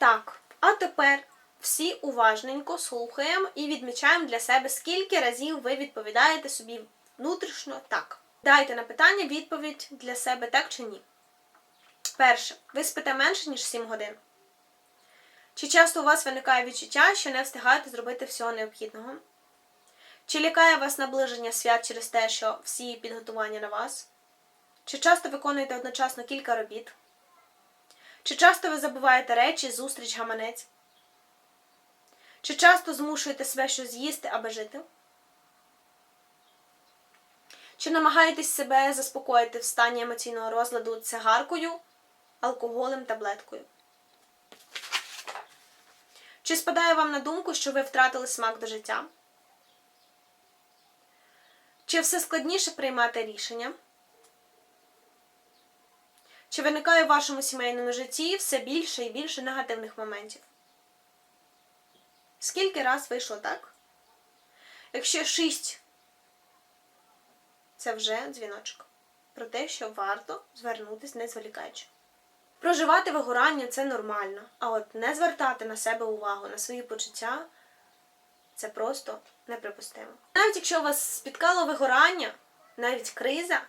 Так, а тепер всі уважненько слухаємо і відмічаємо для себе, скільки разів ви відповідаєте собі внутрішньо так. Дайте на питання відповідь для себе так чи ні. Перше. Ви спите менше, ніж 7 годин. Чи часто у вас виникає відчуття, що не встигаєте зробити всього необхідного? Чи лякає вас наближення свят через те, що всі підготування на вас? Чи часто виконуєте одночасно кілька робіт? Чи часто ви забуваєте речі, зустріч, гаманець? Чи часто змушуєте себе щось з'їсти, аби жити? Чи намагаєтесь себе заспокоїти в стані емоційного розладу цигаркою, алкоголем, таблеткою? Чи спадає вам на думку, що ви втратили смак до життя? Чи все складніше приймати рішення? Чи виникає в вашому сімейному житті все більше і більше негативних моментів? Скільки раз вийшло так? Якщо шість, це вже дзвіночок про те, що варто звернутися не зволікаючи. Проживати вигорання це нормально, а от не звертати на себе увагу, на свої почуття це просто неприпустимо. Навіть якщо вас спіткало вигорання, навіть криза,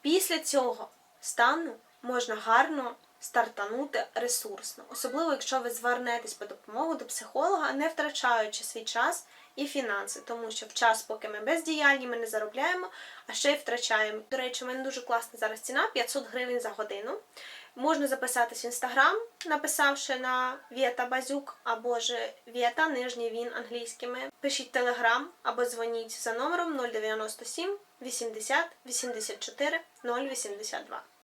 після цього стану можна гарно стартанути ресурсно, особливо якщо ви звернетесь по допомогу до психолога, не втрачаючи свій час і фінанси, тому що в час, поки ми бездіяльні, ми не заробляємо, а ще й втрачаємо. До речі, у мене дуже класна зараз ціна 500 гривень за годину. Можна записатись в інстаграм, написавши на Вєта Базюк або ж Вєта, нижній він англійськими. Пишіть телеграм або дзвоніть за номером 097 80 84 082.